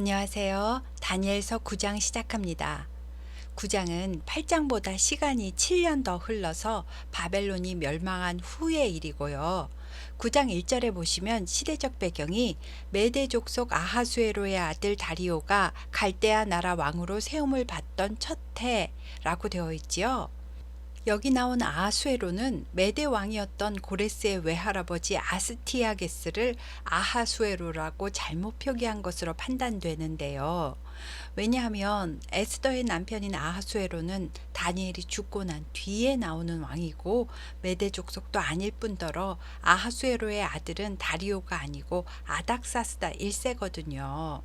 안녕하세요. 다니엘서 9장 시작합니다. 9장은 8장보다 시간이 7년 더 흘러서 바벨론이 멸망한 후의 일이고요. 9장 1절에 보시면 시대적 배경이 메대 족 속 아하수에로의 아들 다리오가 갈대아 나라 왕으로 세움을 받던 첫 해라고 되어 있지요. 여기 나온 아하수에로는 메대 왕이었던 고레스의 외할아버지 아스티아게스를 아하수에로라고 잘못 표기한 것으로 판단되는데요. 왜냐하면 에스더의 남편인 아하수에로는 다니엘이 죽고 난 뒤에 나오는 왕이고 메대 족속도 아닐 뿐더러 아하수에로의 아들은 다리오가 아니고 아닥사스다 1세거든요.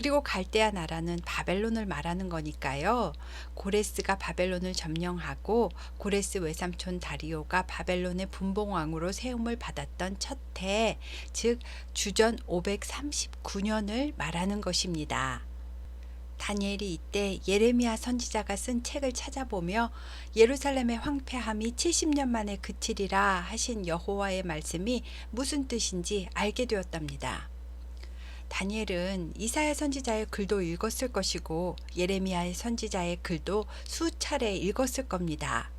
그리고 갈대아 나라는 바벨론을 말하는 거니까요. 고레스가 바벨론을 점령하고 고레스 외삼촌 다리오가 바벨론의 분봉왕으로 세움을 받았던 첫 해, 즉 주전 539년을 말하는 것입니다. 다니엘이 이때 예레미야 선지자가 쓴 책을 찾아보며 예루살렘의 황폐함이 70년 만에 그치리라 하신 여호와의 말씀이 무슨 뜻인지 알게 되었답니다. 다니엘은 이사야 선지자의 글도 읽었을 것이고 예레미야의 선지자의 글도 수차례 읽었을 겁니다.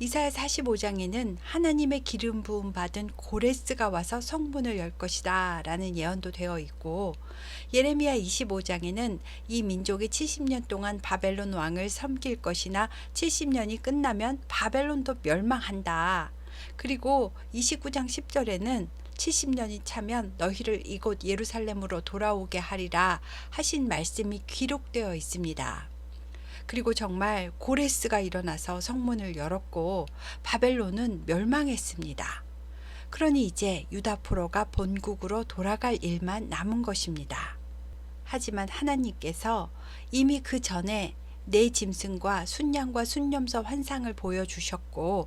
이사야 45장에는 하나님의 기름 부음 받은 고레스가 와서 성문을 열 것이다 라는 예언도 되어 있고 예레미야 25장에는 이 민족이 70년 동안 바벨론 왕을 섬길 것이나 70년이 끝나면 바벨론도 멸망한다. 그리고 29장 10절에는 70년이 차면 너희를 이곳 예루살렘으로 돌아오게 하리라 하신 말씀이 기록되어 있습니다. 그리고 정말 고레스가 일어나서 성문을 열었고 바벨론은 멸망했습니다. 그러니 이제 유다 포로가 본국으로 돌아갈 일만 남은 것입니다. 하지만 하나님께서 이미 그 전에 내 짐승과 순양과 순념서 환상을 보여주셨고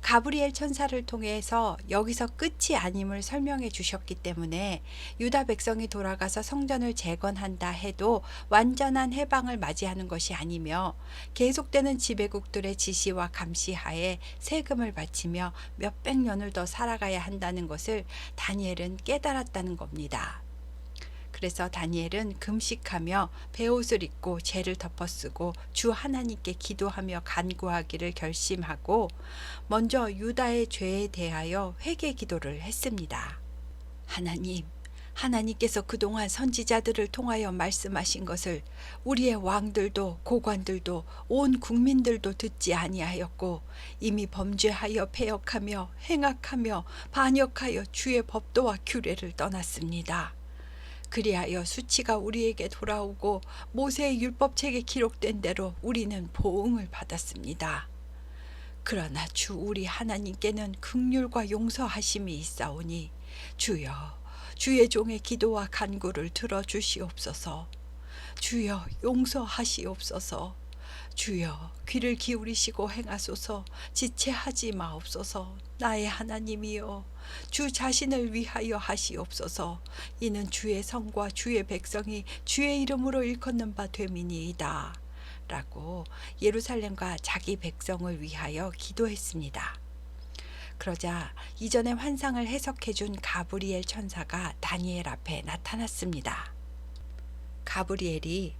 가브리엘 천사를 통해서 여기서 끝이 아님을 설명해 주셨기 때문에 유다 백성이 돌아가서 성전을 재건한다 해도 완전한 해방을 맞이하는 것이 아니며 계속되는 지배국들의 지시와 감시하에 세금을 바치며 몇백 년을 더 살아가야 한다는 것을 다니엘은 깨달았다는 겁니다. 그래서 다니엘은 금식하며 베옷을 입고 죄를 덮어쓰고 주 하나님께 기도하며 간구하기를 결심하고 먼저 유다의 죄에 대하여 회개 기도를 했습니다. 하나님, 하나님께서 그동안 선지자들을 통하여 말씀하신 것을 우리의 왕들도 고관들도 온 국민들도 듣지 아니하였고 이미 범죄하여 패역하며 행악하며 반역하여 주의 법도와 규례를 떠났습니다. 그리하여 수치가 우리에게 돌아오고 모세의 율법책에 기록된 대로 우리는 보응을 받았습니다. 그러나 주 우리 하나님께는 극률과 용서하심이 있사오니 주여 주의 종의 기도와 간구를 들어 주시옵소서. 주여 용서하시옵소서. 주여 귀를 기울이시고 행하소서 지체하지 마옵소서 나의 하나님이여 주 자신을 위하여 하시옵소서 이는 주의 성과 주의 백성이 주의 이름으로 일컫는 바 됨이니이다 라고 예루살렘과 자기 백성을 위하여 기도했습니다. 그러자 이전의 환상을 해석해 준 가브리엘 천사가 다니엘 앞에 나타났습니다. 가브리엘이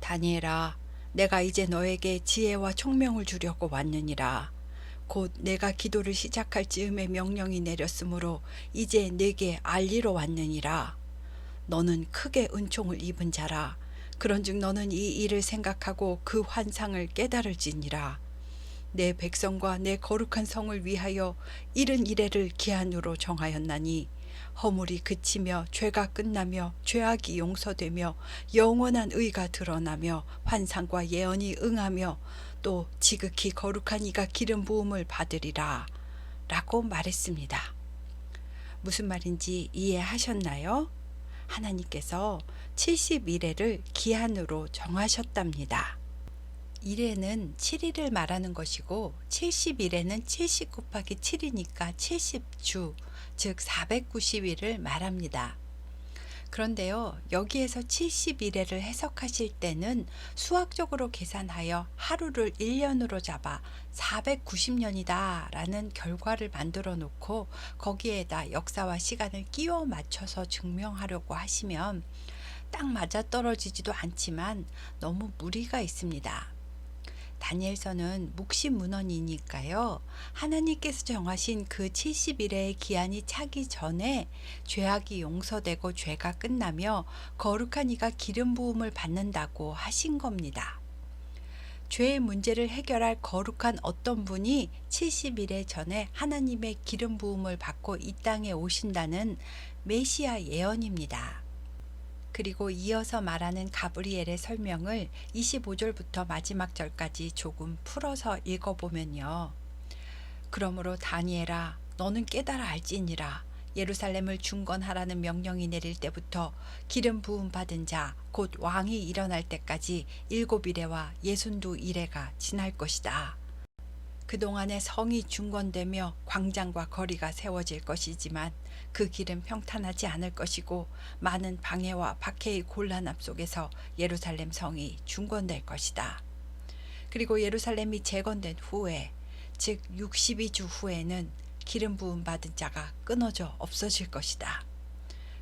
다니엘아 내가 이제 너에게 지혜와 총명을 주려고 왔느니라. 곧 내가 기도를 시작할 즈음에 명령이 내렸으므로 이제 내게 알리러 왔느니라. 너는 크게 은총을 입은 자라. 그런즉 너는 이 일을 생각하고 그 환상을 깨달을지니라. 내 백성과 내 거룩한 성을 위하여 이른 이래를 기한으로 정하였나니 허물이 그치며 죄가 끝나며 죄악이 용서되며 영원한 의가 드러나며 환상과 예언이 응하며 또 지극히 거룩한 이가 기름 부음을 받으리라 라고 말했습니다. 무슨 말인지 이해하셨나요? 하나님께서 70일회를 기한으로 정하셨답니다. 1회는 7일을 말하는 것이고 70일에는 70 곱하기 7이니까 70주, 즉 490일을 말합니다. 그런데요, 여기에서 71회를 해석하실 때는 수학적으로 계산하여 하루를 1년으로 잡아 490년이다 라는 결과를 만들어 놓고 거기에다 역사와 시간을 끼워 맞춰서 증명하려고 하시면 딱 맞아 떨어지지도 않지만 너무 무리가 있습니다. 다니엘서는 묵시문헌이니까요. 하나님께서 정하신 그 70일의 기한이 차기 전에 죄악이 용서되고 죄가 끝나며 거룩한 이가 기름 부음을 받는다고 하신 겁니다. 죄의 문제를 해결할 거룩한 어떤 분이 70일에 전에 하나님의 기름 부음을 받고 이 땅에 오신다는 메시아 예언입니다. 그리고 이어서 말하는 가브리엘의 설명을 25절부터 마지막 절까지 조금 풀어서 읽어보면요. 그러므로 다니엘아 너는 깨달아 알지니라 예루살렘을 중건하라는 명령이 내릴 때부터 기름 부음 받은 자 곧 왕이 일어날 때까지 일곱 이래와 예순두 이래가 지날 것이다. 그동안에 성이 중건되며 광장과 거리가 세워질 것이지만 그 길은 평탄하지 않을 것이고 많은 방해와 박해의 곤란함 속에서 예루살렘 성이 중건될 것이다. 그리고 예루살렘이 재건된 후에 즉 62주 후에는 기름 부음 받은 자가 끊어져 없어질 것이다.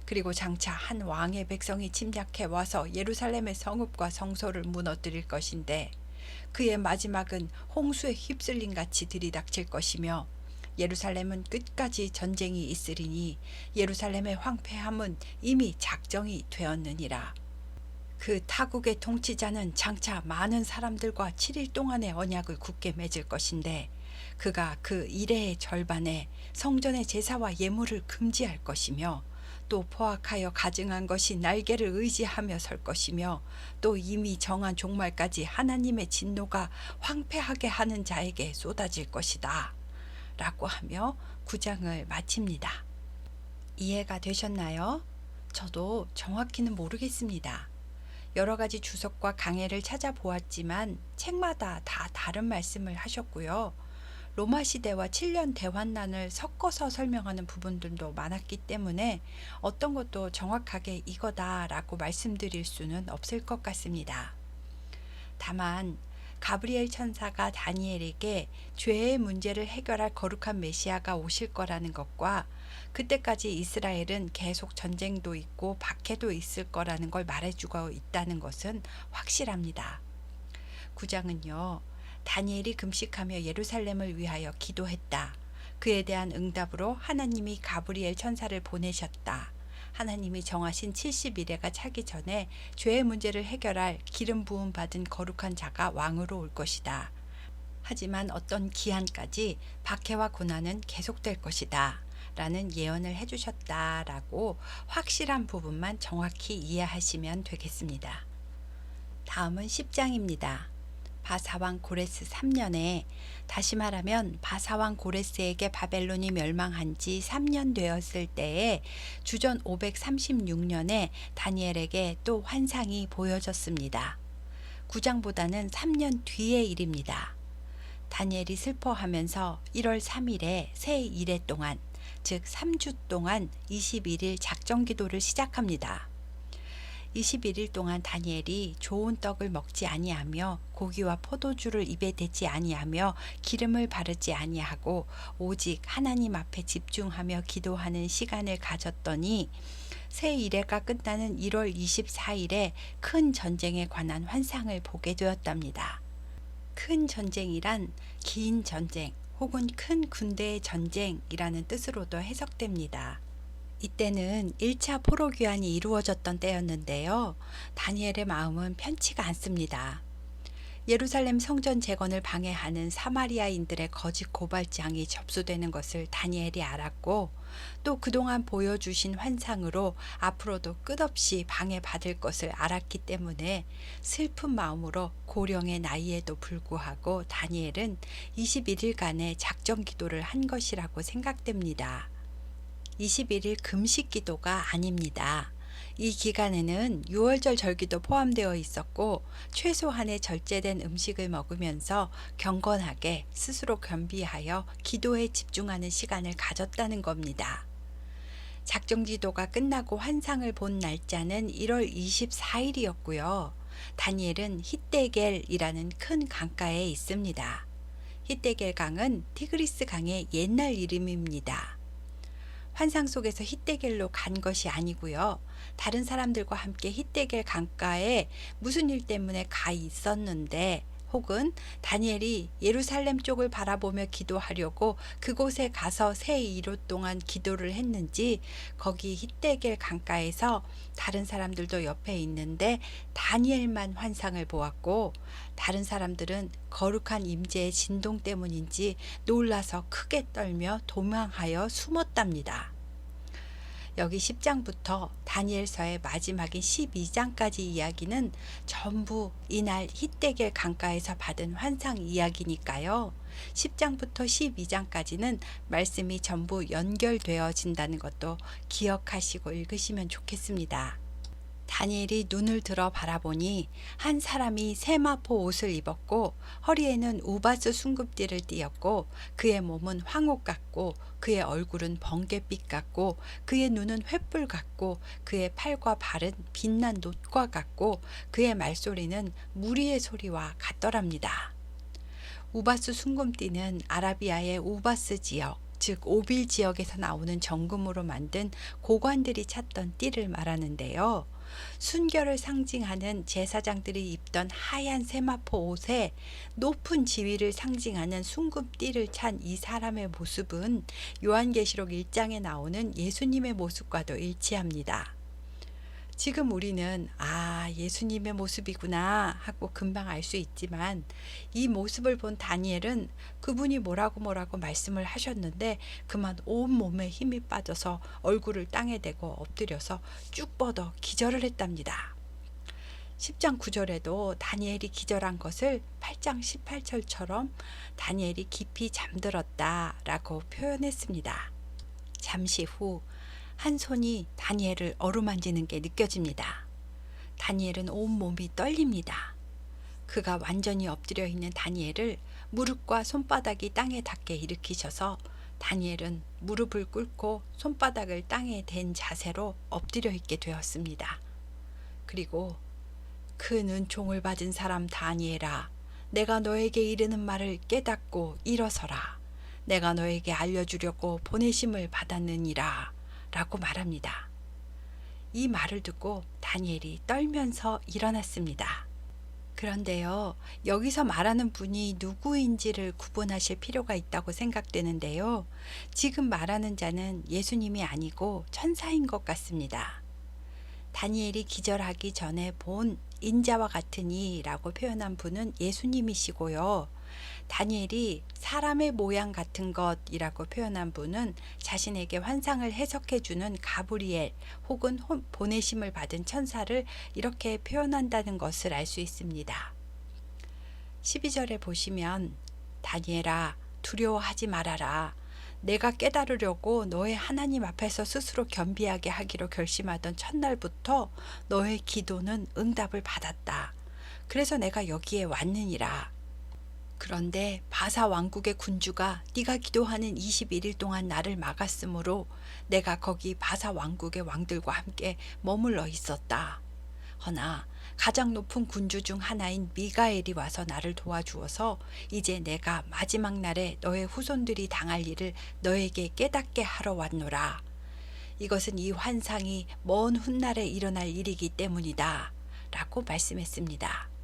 그리고 장차 한 왕의 백성이 침략해 와서 예루살렘의 성읍과 성소를 무너뜨릴 것인데 그의 마지막은 홍수에 휩쓸린 같이 들이닥칠 것이며 예루살렘은 끝까지 전쟁이 있으리니 예루살렘의 황폐함은 이미 작정이 되었느니라. 그 타국의 통치자는 장차 많은 사람들과 7일 동안의 언약을 굳게 맺을 것인데 그가 그 일의 절반에 성전의 제사와 예물을 금지할 것이며 또 포악하여 가증한 것이 날개를 의지하며 설 것이며 또 이미 정한 종말까지 하나님의 진노가 황폐하게 하는 자에게 쏟아질 것이다. 라고 하며 구장을 마칩니다. 이해가 되셨나요? 저도 정확히는 모르겠습니다. 여러 가지 주석과 강해를 찾아보았지만 책마다 다 다른 말씀을 하셨고요. 로마 시대와 7년 대환란을 섞어서 설명하는 부분들도 많았기 때문에 어떤 것도 정확하게 이거다라고 말씀드릴 수는 없을 것 같습니다. 다만 가브리엘 천사가 다니엘에게 죄의 문제를 해결할 거룩한 메시아가 오실 거라는 것과 그때까지 이스라엘은 계속 전쟁도 있고 박해도 있을 거라는 걸 말해주고 있다는 것은 확실합니다. 구장은요. 다니엘이 금식하며 예루살렘을 위하여 기도했다. 그에 대한 응답으로 하나님이 가브리엘 천사를 보내셨다. 하나님이 정하신 70일에가 차기 전에 죄의 문제를 해결할 기름 부음 받은 거룩한 자가 왕으로 올 것이다. 하지만 어떤 기한까지 박해와 고난은 계속될 것이다. 라는 예언을 해주셨다라고 확실한 부분만 정확히 이해하시면 되겠습니다. 다음은 10장입니다. 바사왕 고레스 3년에 다시 말하면 바사왕 고레스에게 바벨론이 멸망한 지 3년 되었을 때에 주전 536년에 다니엘에게 또 환상이 보여졌습니다. 9장보다는 3년 뒤의 일입니다. 다니엘이 슬퍼하면서 1월 3일에 새 일해 동안 즉 3주 동안 21일 작정 기도를 시작합니다. 21일 동안 다니엘이 좋은 떡을 먹지 아니하며 고기와 포도주를 입에 대지 아니하며 기름을 바르지 아니하고 오직 하나님 앞에 집중하며 기도하는 시간을 가졌더니 새 일회가 끝나는 1월 24일에 큰 전쟁에 관한 환상을 보게 되었답니다. 큰 전쟁이란 긴 전쟁 혹은 큰 군대의 전쟁이라는 뜻으로도 해석됩니다. 이때는 1차 포로 귀환이 이루어졌던 때였는데요. 다니엘의 마음은 편치가 않습니다. 예루살렘 성전 재건을 방해하는 사마리아인들의 거짓 고발장이 접수되는 것을 다니엘이 알았고 또 그동안 보여주신 환상으로 앞으로도 끝없이 방해받을 것을 알았기 때문에 슬픈 마음으로 고령의 나이에도 불구하고 다니엘은 21일간의 작정 기도를 한 것이라고 생각됩니다. 21일 금식 기도가 아닙니다. 이 기간에는 6월절 절기도 포함되어 있었고 최소한의 절제된 음식을 먹으면서 경건하게 스스로 겸비하여 기도에 집중하는 시간을 가졌다는 겁니다. 작정 기도가 끝나고 환상을 본 날짜는 1월 24일이었고요. 다니엘은 히데겔이라는 큰 강가에 있습니다. 히데겔 강은 티그리스 강의 옛날 이름입니다. 환상 속에서 히데겔로 간 것이 아니고요. 다른 사람들과 함께 히데겔 강가에 무슨 일 때문에 가 있었는데 혹은 다니엘이 예루살렘 쪽을 바라보며 기도하려고 그곳에 가서 세 이로 동안 기도를 했는지 거기 히데겔 강가에서 다른 사람들도 옆에 있는데 다니엘만 환상을 보았고 다른 사람들은 거룩한 임재의 진동 때문인지 놀라서 크게 떨며 도망하여 숨었답니다. 여기 10장부터 다니엘서의 마지막인 12장까지 이야기는 전부 이날 히데겔 강가에서 받은 환상 이야기니까요. 10장부터 12장까지는 말씀이 전부 연결되어진다는 것도 기억하시고 읽으시면 좋겠습니다. 다니엘이 눈을 들어 바라보니 한 사람이 세마포 옷을 입었고 허리에는 우바스 순급띠를 띠었고 그의 몸은 황옥 같고 그의 얼굴은 번갯빛 같고 그의 눈은 횃불 같고 그의 팔과 발은 빛난 놋과 같고 그의 말소리는 무리의 소리와 같더랍니다. 우바스 순금띠는 아라비아의 우바스 지역 즉 오빌 지역에서 나오는 정금으로 만든 고관들이 찾던 띠를 말하는데요. 순결을 상징하는 제사장들이 입던 하얀 세마포 옷에 높은 지위를 상징하는 순금띠를 찬 이 사람의 모습은 요한계시록 1장에 나오는 예수님의 모습과도 일치합니다. 지금 우리는 아, 예수님의 모습이구나 하고 금방 알 수 있지만 이 모습을 본 다니엘은 그분이 뭐라고 뭐라고 말씀을 하셨는데 그만 온 몸에 힘이 빠져서 얼굴을 땅에 대고 엎드려서 쭉 뻗어 기절을 했답니다. 10장 9절에도 다니엘이 기절한 것을 8장 18절처럼 다니엘이 깊이 잠들었다 라고 표현했습니다. 잠시 후 한 손이 다니엘을 어루만지는 게 느껴집니다. 다니엘은 온 몸이 떨립니다. 그가 완전히 엎드려 있는 다니엘을 무릎과 손바닥이 땅에 닿게 일으키셔서 다니엘은 무릎을 꿇고 손바닥을 땅에 댄 자세로 엎드려 있게 되었습니다. 그리고 큰 은총을 받은 사람 다니엘아, 내가 너에게 이르는 말을 깨닫고 일어서라. 내가 너에게 알려주려고 보내심을 받았느니라. 라고 말합니다. 이 말을 듣고 다니엘이 떨면서 일어났습니다. 그런데요, 여기서 말하는 분이 누구인지를 구분하실 필요가 있다고 생각되는데요. 지금 말하는 자는 예수님이 아니고 천사인 것 같습니다. 다니엘이 기절하기 전에 본 인자와 같으니 라고 표현한 분은 예수님이시고요. 다니엘이 사람의 모양 같은 것이라고 표현한 분은 자신에게 환상을 해석해 주는 가브리엘 혹은 보내심을 받은 천사를 이렇게 표현한다는 것을 알 수 있습니다. 12절에 보시면 다니엘아 두려워하지 말아라. 내가 깨달으려고 너의 하나님 앞에서 스스로 겸비하게 하기로 결심하던 첫날부터 너의 기도는 응답을 받았다. 그래서 내가 여기에 왔느니라. 그런데 바사 왕국의 군주가 네가 기도하는 21일 동안 나를 막았으므로 내가 거기 바사 왕국의 왕들과 함께 머물러 있었다. 허나 가장 높은 군주 중 하나인 미가엘이 와서 나를 도와주어서 이제 내가 마지막 날에 너의 후손들이 당할 일을 너에게 깨닫게 하러 왔노라. 이것은 이 환상이 먼 훗날에 일어날 일이기 때문이다. 라고 말씀했습니다.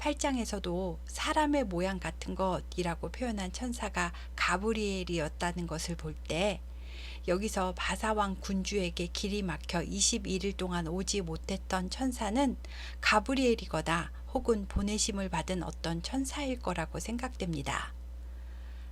8장에서도 사람의 모양 같은 것이라고 표현한 천사가 가브리엘이었다는 것을 볼 때 여기서 바사왕 군주에게 길이 막혀 21일 동안 오지 못했던 천사는 가브리엘이거나 혹은 보내심을 받은 어떤 천사일 거라고 생각됩니다.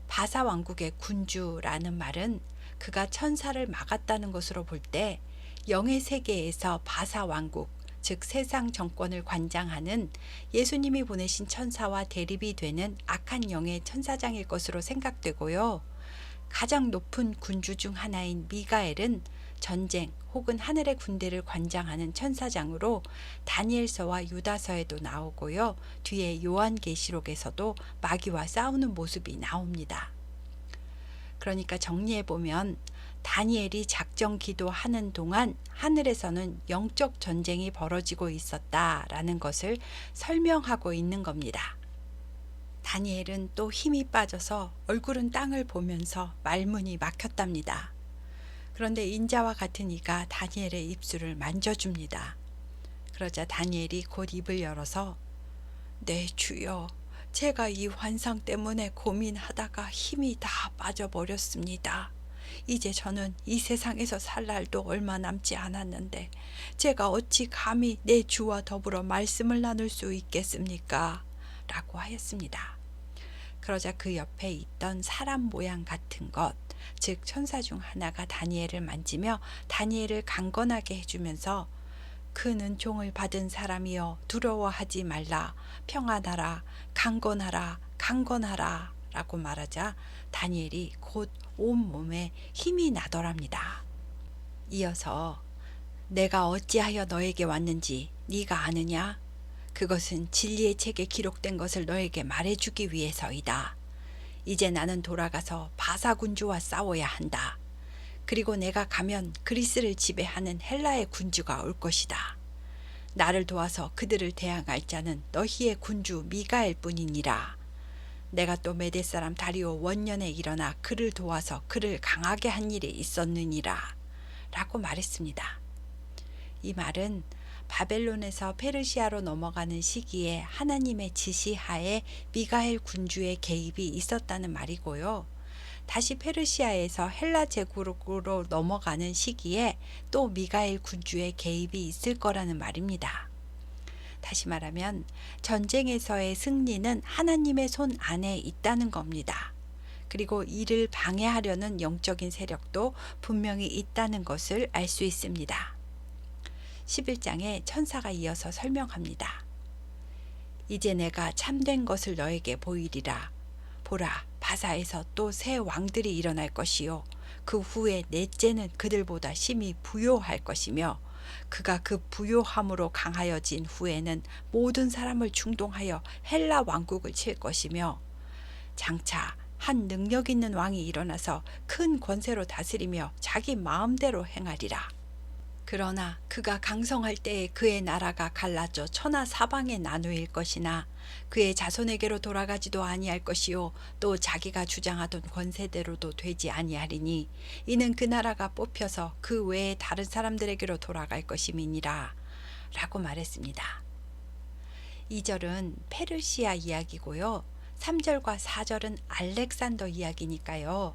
바사 왕국의 군주라는 말은 그가 천사를 막았다는 것으로 볼 때 영의 세계에서 바사 왕국 즉 세상 정권을 관장하는 예수님이 보내신 천사와 대립이 되는 악한 영의 천사장일 것으로 생각되고요. 가장 높은 군주 중 하나인 미가엘은 전쟁 혹은 하늘의 군대를 관장하는 천사장으로 다니엘서와 유다서에도 나오고요. 뒤에 요한계시록에서도 마귀와 싸우는 모습이 나옵니다. 그러니까 정리해 보면 다니엘이 작정 기도하는 동안 하늘에서는 영적 전쟁이 벌어지고 있었다라는 것을 설명하고 있는 겁니다. 다니엘은 또 힘이 빠져서 얼굴은 땅을 보면서 말문이 막혔답니다. 그런데 인자와 같은 이가 다니엘의 입술을 만져줍니다. 그러자 다니엘이 곧 입을 열어서 네 주여 제가 이 환상 때문에 고민하다가 힘이 다 빠져버렸습니다. 이제 저는 이 세상에서 살 날도 얼마 남지 않았는데 제가 어찌 감히 내 주와 더불어 말씀을 나눌 수 있겠습니까? 라고 하였습니다. 그러자 그 옆에 있던 사람 모양 같은 것, 즉 천사 중 하나가 다니엘을 만지며 다니엘을 강건하게 해주면서 그는 종을 받은 사람이여 두려워하지 말라 평안하라 강건하라 강건하라 라고 말하자 다니엘이 곧 온몸에 힘이 나더랍니다. 이어서 내가 어찌하여 너에게 왔는지 네가 아느냐? 그것은 진리의 책에 기록된 것을 너에게 말해주기 위해서이다. 이제 나는 돌아가서 바사 군주와 싸워야 한다. 그리고 내가 가면 그리스를 지배하는 헬라의 군주가 올 것이다. 나를 도와서 그들을 대항할 자는 너희의 군주 미가엘 뿐이니라. 내가 또 메대 사람 다리오 원년에 일어나 그를 도와서 그를 강하게 한 일이 있었느니라. 라고 말했습니다. 이 말은 바벨론에서 페르시아로 넘어가는 시기에 하나님의 지시하에 미가엘 군주의 개입이 있었다는 말이고요. 다시 페르시아에서 헬라 제국으로 넘어가는 시기에 또 미가엘 군주의 개입이 있을 거라는 말입니다. 다시 말하면 전쟁에서의 승리는 하나님의 손 안에 있다는 겁니다. 그리고 이를 방해하려는 영적인 세력도 분명히 있다는 것을 알 수 있습니다. 11장에 천사가 이어서 설명합니다. 이제 내가 참된 것을 너에게 보이리라. 보라, 바사에서 또 새 왕들이 일어날 것이요. 그 후에 넷째는 그들보다 심히 부요할 것이며, 그가 그 부요함으로 강하여진 후에는 모든 사람을 충동하여 헬라 왕국을 칠 것이며, 장차 한 능력 있는 왕이 일어나서 큰 권세로 다스리며 자기 마음대로 행하리라. 그러나 그가 강성할 때에 그의 나라가 갈라져 천하 사방에 나누일 것이나 그의 자손에게로 돌아가지도 아니할 것이요 또 자기가 주장하던 권세대로도 되지 아니하리니 이는 그 나라가 뽑혀서 그 외에 다른 사람들에게로 돌아갈 것임이니라 라고 말했습니다. 2절은 페르시아 이야기고요. 3절과 4절은 알렉산더 이야기니까요.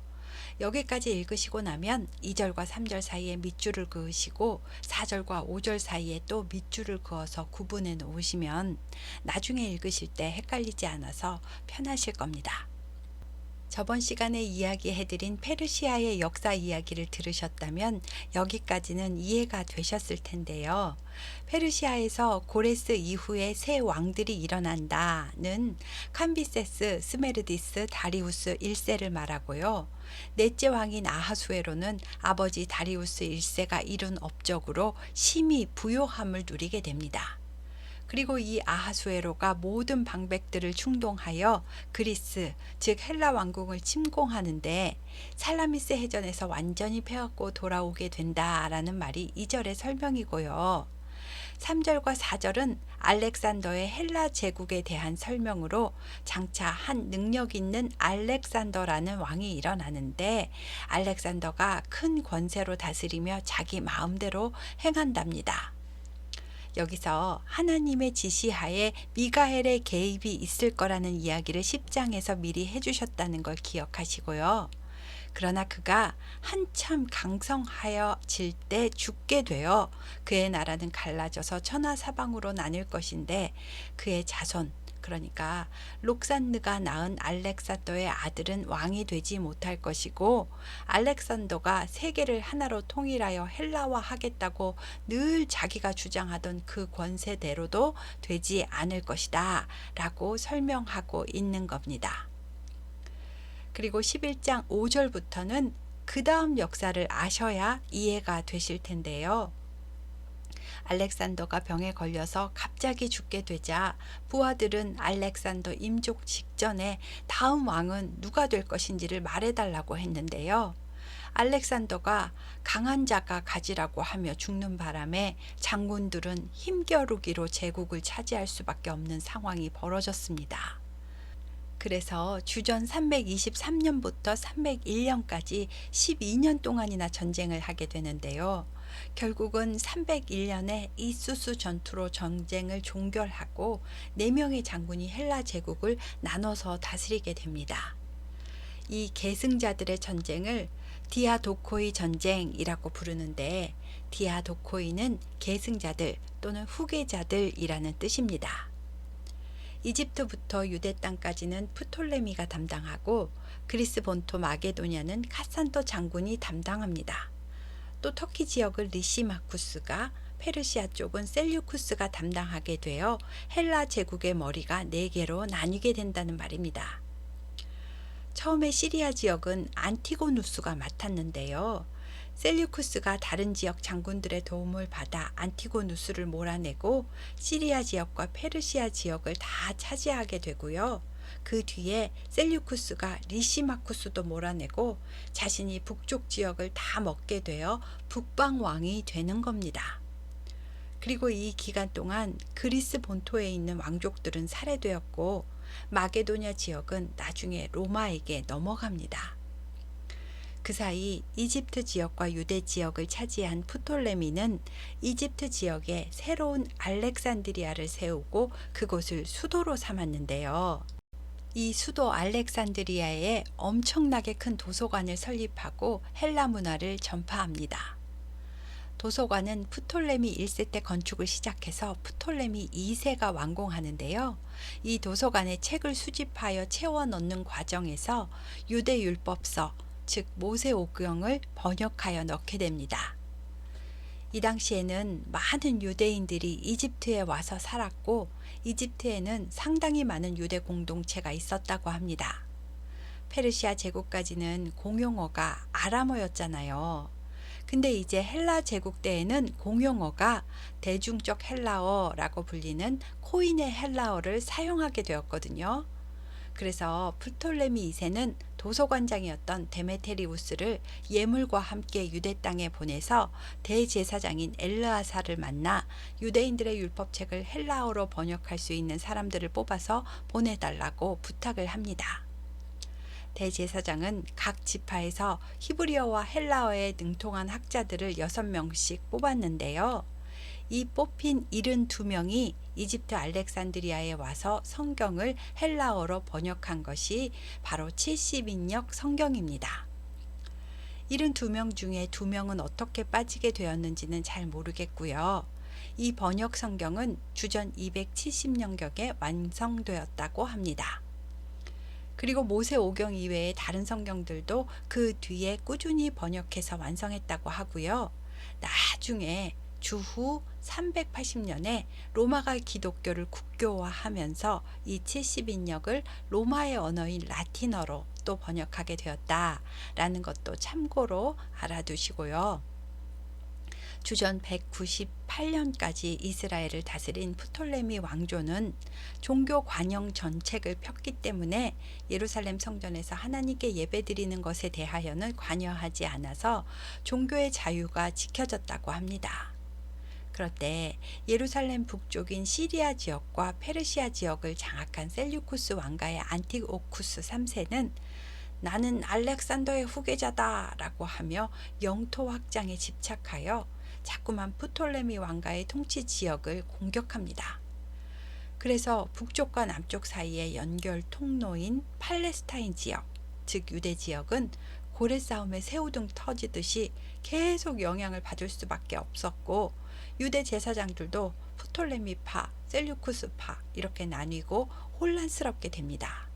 여기까지 읽으시고 나면 2절과 3절 사이에 밑줄을 그으시고 4절과 5절 사이에 또 밑줄을 그어서 구분해 놓으시면 나중에 읽으실 때 헷갈리지 않아서 편하실 겁니다. 저번 시간에 이야기해드린 페르시아의 역사 이야기를 들으셨다면 여기까지는 이해가 되셨을 텐데요. 페르시아에서 고레스 이후에 새 왕들이 일어난다는 캄비세스, 스메르디스, 다리우스 1세를 말하고요. 넷째 왕인 아하수에로는 아버지 다리우스 1세가 이룬 업적으로 심히 부요함을 누리게 됩니다. 그리고 이 아하수에로가 모든 방백들을 충동하여 그리스, 즉 헬라 왕국을 침공하는데 살라미스 해전에서 완전히 패갖고 돌아오게 된다라는 말이 2절의 설명이고요. 3절과 4절은 알렉산더의 헬라 제국에 대한 설명으로 장차 한 능력 있는 알렉산더라는 왕이 일어나는데 알렉산더가 큰 권세로 다스리며 자기 마음대로 행한답니다. 여기서 하나님의 지시하에 미가엘의 개입이 있을 거라는 이야기를 10장에서 미리 해주셨다는 걸 기억하시고요. 그러나 그가 한참 강성하여 질 때 죽게 되어 그의 나라는 갈라져서 천하 사방으로 나뉠 것인데 그의 자손 그러니까 록산느가 낳은 알렉산더의 아들은 왕이 되지 못할 것이고 알렉산더가 세계를 하나로 통일하여 헬라화 하겠다고 늘 자기가 주장하던 그 권세대로도 되지 않을 것이다 라고 설명하고 있는 겁니다. 그리고 11장 5절부터는 그 다음 역사를 아셔야 이해가 되실 텐데요. 알렉산더가 병에 걸려서 갑자기 죽게 되자 부하들은 알렉산더 임종 직전에 다음 왕은 누가 될 것인지를 말해달라고 했는데요. 알렉산더가 강한 자가 가지라고 하며 죽는 바람에 장군들은 힘겨루기로 제국을 차지할 수밖에 없는 상황이 벌어졌습니다. 그래서 주전 323년부터 301년까지 12년 동안이나 전쟁을 하게 되는데요. 결국은 301년에 이수스 전투로 전쟁을 종결하고 4명의 장군이 헬라 제국을 나눠서 다스리게 됩니다. 이 계승자들의 전쟁을 디아도코이 전쟁이라고 부르는데 디아도코이는 계승자들 또는 후계자들이라는 뜻입니다. 이집트부터 유대 땅까지는 프톨레미가 담당하고 그리스 본토 마게도냐는 카산토 장군이 담당합니다. 또 터키 지역을 리시마쿠스가 페르시아 쪽은 셀류쿠스가 담당하게 되어 헬라 제국의 머리가 네 개로 나뉘게 된다는 말입니다. 처음에 시리아 지역은 안티고누스가 맡았는데요. 셀류쿠스가 다른 지역 장군들의 도움을 받아 안티고누스를 몰아내고 시리아 지역과 페르시아 지역을 다 차지하게 되고요. 그 뒤에 셀류쿠스가 리시마쿠스도 몰아내고 자신이 북쪽 지역을 다 먹게 되어 북방 왕이 되는 겁니다. 그리고 이 기간 동안 그리스 본토에 있는 왕족들은 살해되었고 마게도냐 지역은 나중에 로마에게 넘어갑니다. 그 사이 이집트 지역과 유대 지역을 차지한 프톨레미는 이집트 지역에 새로운 알렉산드리아를 세우고 그곳을 수도로 삼았는데요. 이 수도 알렉산드리아에 엄청나게 큰 도서관을 설립하고 헬라 문화를 전파합니다. 도서관은 프톨레미 1세 때 건축을 시작해서 프톨레미 2세가 완공하는데요. 이 도서관에 책을 수집하여 채워 넣는 과정에서 유대 율법서, 즉 모세오경을 번역하여 넣게 됩니다. 이 당시에는 많은 유대인들이 이집트에 와서 살았고 이집트에는 상당히 많은 유대 공동체가 있었다고 합니다. 페르시아 제국까지는 공용어가 아람어였잖아요. 근데 이제 헬라 제국 때에는 공용어가 대중적 헬라어라고 불리는 코인의 헬라어를 사용하게 되었거든요. 그래서 프톨레미 2세는 도서관장이었던 데메테리우스를 예물과 함께 유대 땅에 보내서 대제사장인 엘르아사를 만나 유대인들의 율법책을 헬라어로 번역할 수 있는 사람들을 뽑아서 보내달라고 부탁을 합니다. 대제사장은 각 지파에서 히브리어와 헬라어에 능통한 학자들을 6명씩 뽑았는데요. 이 뽑힌 72명이 이집트 알렉산드리아에 와서 성경을 헬라어로 번역한 것이 바로 70인역 성경입니다. 72명 중에 2명은 어떻게 빠지게 되었는지는 잘 모르겠고요. 이 번역 성경은 주전 270년경에 완성되었다고 합니다. 그리고 모세 오경 이외의 다른 성경들도 그 뒤에 꾸준히 번역해서 완성했다고 하고요. 나중에 주후 380년에 로마가 기독교를 국교화하면서 이 70인역을 로마의 언어인 라틴어로 또 번역하게 되었다라는 것도 참고로 알아두시고요. 주전 198년까지 이스라엘을 다스린 프톨레미 왕조는 종교 관영 정책을 폈기 때문에 예루살렘 성전에서 하나님께 예배드리는 것에 대하여는 관여하지 않아서 종교의 자유가 지켜졌다고 합니다. 때 예루살렘 북쪽인 시리아 지역과 페르시아 지역을 장악한 셀류쿠스 왕가의 안티오쿠스 3세는 나는 알렉산더의 후계자다 라고 하며 영토 확장에 집착하여 자꾸만 프톨레미 왕가의 통치 지역을 공격합니다. 그래서 북쪽과 남쪽 사이의 연결 통로인 팔레스타인 지역, 즉 유대 지역은 고래 싸움에 새우등 터지듯이 계속 영향을 받을 수밖에 없었고 유대 제사장들도 프톨레미파, 셀류쿠스파 이렇게 나뉘고 혼란스럽게 됩니다.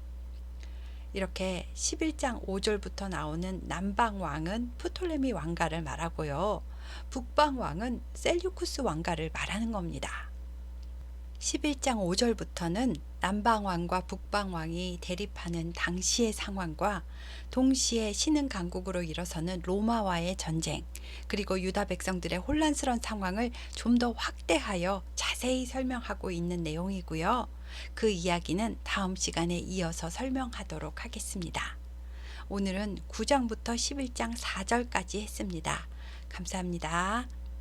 이렇게 11장 5절부터 나오는 남방 왕은 프톨레미 왕가를 말하고요. 북방 왕은 셀류쿠스 왕가를 말하는 겁니다. 11장 5절부터는 남방 왕과 북방 왕이 대립하는 당시의 상황과 동시에 신흥 강국으로 일어서는 로마와의 전쟁, 그리고 유다 백성들의 혼란스러운 상황을 좀 더 확대하여 자세히 설명하고 있는 내용이고요. 그 이야기는 다음 시간에 이어서 설명하도록 하겠습니다. 오늘은 9장부터 11장 4절까지 했습니다. 감사합니다.